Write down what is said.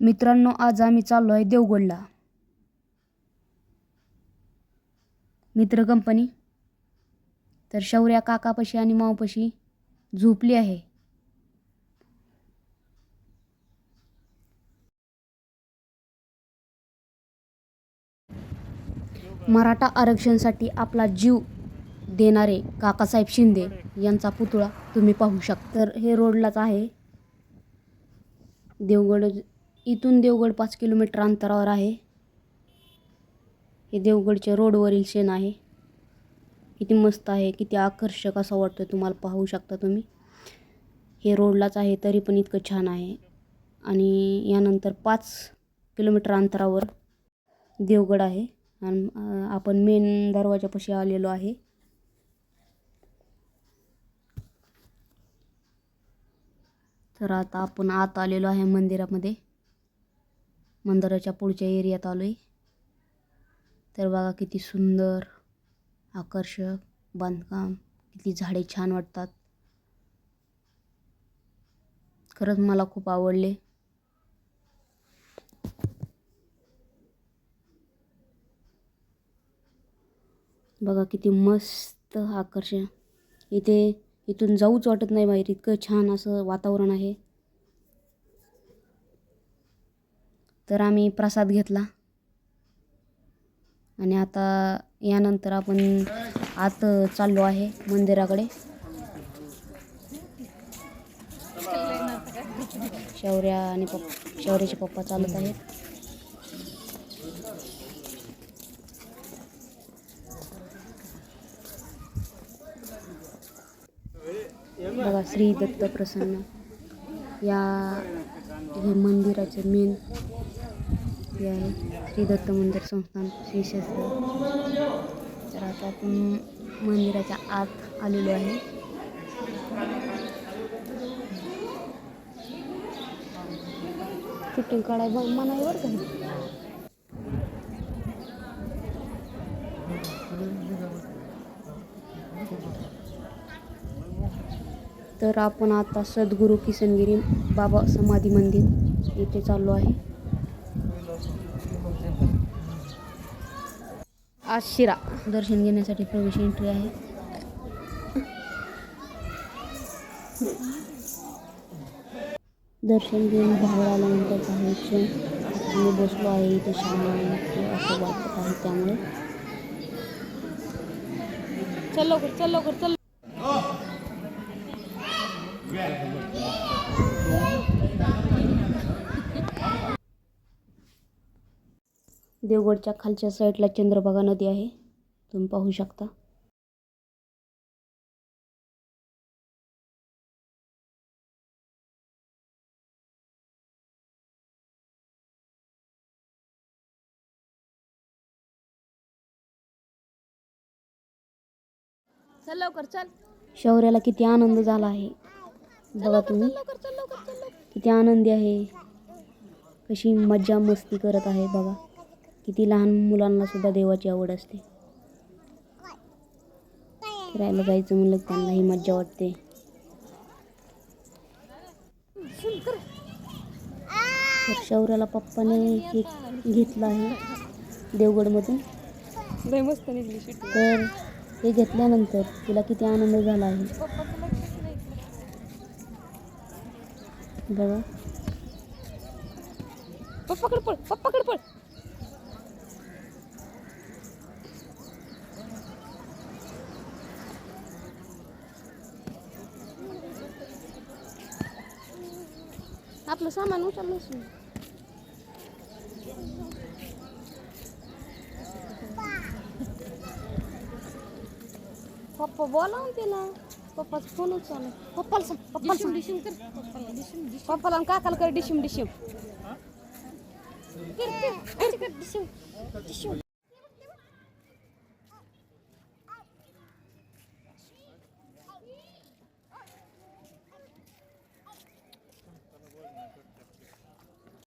मित्रांनो आज आम्ही चाललो आहे देवगडला. मित्र कंपनी तर शौर्या काकापाशी आणि मावपाशी झोपली आहे. मराठा आरक्षणासाठी आपला जीव देणारे काकासाहेब शिंदे यांचा पुतळा तुम्ही पाहू शकता. तर हे रोडलाच आहे. देवगड इथून देवगड पाच किलोमीटर अंतरावर आहे. हे देवगडच्या रोडवरील शेण आहे. किती मस्त आहे किती आकर्षक असं वाटतं तुम्हाला पाहू शकता तुम्ही. हे रोडलाच आहे तरी पण इतकं छान आहे. आणि यानंतर पाच किलोमीटर अंतरावर देवगड आहे. आणि आपण मेन दरवाजापाशी आलेलो आहे. तर आता आपण आत आलेलो आहे मंदिरामध्ये. मंदिराच्या पुढच्या एरियात आलो आहे तर बघा किती सुंदर आकर्षक बांधकाम किती झाडे छान वाटतात. खरंच मला खूप आवडले. बघा किती मस्त आकर्षण. इथे इथून जाऊच वाटत नाही बाहेर. इतकं छान असं वातावरण आहे. तर आम्ही प्रसाद घेतला. आणि आता यानंतर आपण आत चाललो आहे मंदिराकडे. शौर्या आणि पप्पा शौर्याचे पप्पा चालत आहेत. बघा श्री दत्त प्रसन्न. या हे मंदिराचे मेन हे आहे. श्री दत्त मंदिर संस्थान श्री क्षेत्र तर आता आपण मंदिराच्या आत आलेलो आहे. शूटिंग काढाय बघ मनावर बरं तर आपण आता सद्गुरू किसनगिरी बाबा समाधी मंदिर येथे चाललो आहे. आज शिरा. दर्शन घेण्यासाठी प्रवेश एंट्री आहे. दर्शन घेऊन बाहेर आल्यानंतर काही क्षण मी बसलो आहे इथे शांत असं वाटत आहे त्यामुळे. चल लवकर चल लवकर चल. देवगडच्या खालच्या साईडला चंद्रभागा नदी आहे. तुम्ही पाहू शकता. चल लवकर चल. शौर्याला किती आनंद झाला आहे. बघा तुम्ही. किती आनंदी आहे. कशी मज्जा मस्ती करत आहे बघा. किती लहान मुलांना सुद्धा देवाची आवड असते. फिरायला जायचं म्हणलं त्यांनाही त्यांना ही मज्जा वाटते. शौर्याला पप्पाने हे घेतलं आहे देवगडमधून. तर हे घेतल्यानंतर तिला किती आनंद झाला आहे. बघा. पप्पाकडे पळ पप्पाकडे पळ. आपलं सामान उचललं असेल. पप्पा बोलावून तिला पप्पाचा फोन उचलला पप्पाला सांग पप्पाला सांग डिशिम कर पप्पाला आणि काकाला कर डिशिम डिशिम कर कर डिशिम डिशिम